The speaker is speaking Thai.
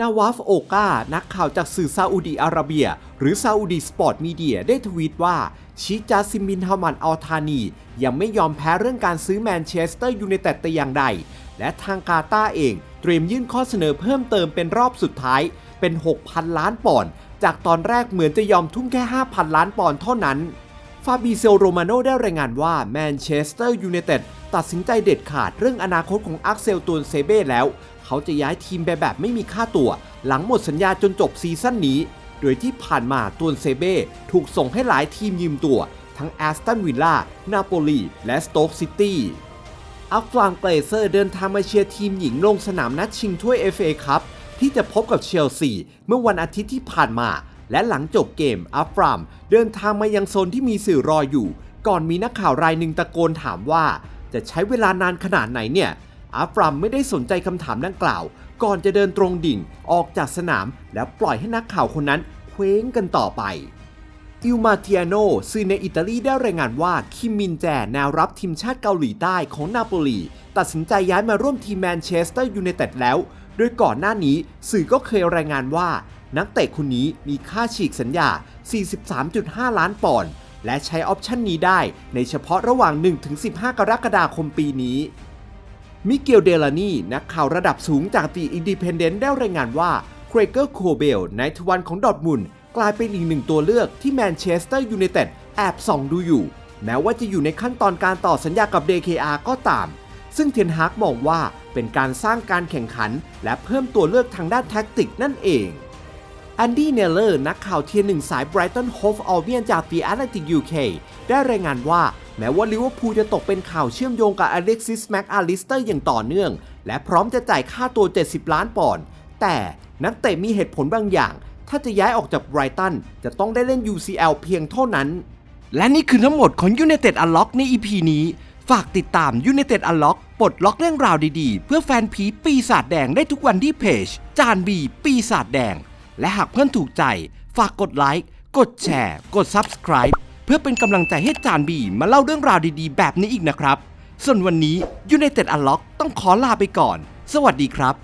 นาวาฟโอกา นักข่าวจากสื่อซาอุดีอาระเบีย หรือซาอุดีสปอร์ตมีเดียได้ทวีตว่า ชิจาซิมินฮามันอัลทานี ยังไม่ยอมแพ้เรื่องการซื้อแมนเชสเตอร์ยูไนเต็ดแต่อย่างใด และทางกาตาเองเตรียมยื่นข้อเสนอเพิ่มเติมเป็นรอบสุดท้าย เป็น 6,000 ล้านปอนด์ จากตอนแรกเหมือนจะยอมทุ่มแค่ 5,000 ล้านปอนด์เท่านั้น ฟาบิเซลโรมาโนได้รายงานว่าแมนเชสเตอร์ยูไนเต็ด ตัดสินใจเด็ดขาดเรื่องอนาคตของอักเซลตูนเซเบ้แล้ว เขาจะย้ายทีมไปแบบไม่มีค่าตัว หลังหมดสัญญาจนจบซีซั่นนี้ โดยที่ผ่านมาตูนเซเบ้ถูกส่งให้หลายทีมยืมตัว ทั้งแอสตันวิลล่านาโปลีและสโต๊กซิตี้อัฟฟรามเกรเซอร์เดินทางมาเชียร์ทีมหญิงลงสนามนัดชิงถ้วย FA ครับที่จะพบกับเชลซีเมื่อวันอาทิตย์ที่ผ่านมา และหลังจบเกมอัฟฟรามเดินทางมายังโซนที่มีสื่อรออยู่ ก่อนมีนักข่าวรายหนึ่งตะโกนถามว่า จะใช้เวลานานขนาดไหนเนี่ยอัฟรามไม่ได้สนใจคำถามดังกล่าว ก่อนจะเดินตรงดิ่งออกจากสนาม แล้วปล่อยให้นักข่าวคนนั้นเคว้งกันต่อไปอิลมาเทียโนสื่อในอิตาลีได้รายงานว่า คิมมินแจแนวรับทีมชาติเกาหลีใต้ของนาโปลี ตัดสินใจย้ายมาร่วมทีมแมนเชสเตอร์ยูไนเต็ดแล้ว โดยก่อนหน้านี้สื่อก็เคยรายงานว่า นักเตะคนนี้มีค่าฉีกสัญญา 43.5 ล้านปอนด์ และใช้ออปชันนี้ได้ในเฉพาะระหว่าง 1-15 กรกฎาคมปีนี้ มิเกลเดลานีนักข่าวระดับสูงจากตีอินดีเพนเดนต์ได้รายงานว่าเกรเกอร์โคเบลในทวันของดอทมุนกลายเป็นอีกหนึ่งตัวเลือกที่แมนเชสเตอร์ยูไนเต็ดแอบส่องดูอยู่ แม้ว่าจะอยู่ในขั้นตอนการต่อสัญญากับ DKR ก็ตาม ซึ่งเทนฮากมองว่าเป็นการสร้างการแข่งขัน และเพิ่มตัวเลือกทางด้านแท็กติกนั่นเอง แอนดี้เนลเลอร์นักข่าวเทียร์หนึ่งสายไบรตันโฮฟอัลเบียนจาก The Atlantic UK ได้รายงานว่าแม้ว่าลิเวอร์พูลจะตกเป็นข่าวเชื่อมโยงกับอเล็กซิสแม็กอาลิสเตอร์อย่างต่อเนื่อง และพร้อมจะจ่ายค่าตัว 70 ล้านปอนด์แต่นักเตะมีเหตุผลบางอย่าง ถ้าจะย้ายออกจากไบรตันจะต้องได้เล่น UCL เพียงเท่านั้น และนี่คือทั้งหมดของ United Unlock ใน EP นี้ ฝากติดตาม United Unlock ปลดล็อกเรื่องราวดีๆ เพื่อแฟนผีปีศาจแดงได้ทุกวันที่เพจ จานบีปีศาจแดง และหากเพื่อนถูกใจ ฝากกดไลค์ กดแชร์ กด Subscribe เพื่อเป็นกำลังใจให้จานบีมาเล่าเรื่องราวดีๆ แบบนี้อีกนะครับ ส่วนวันนี้ United Unlock ต้องขอลาไปก่อน สวัสดีครับ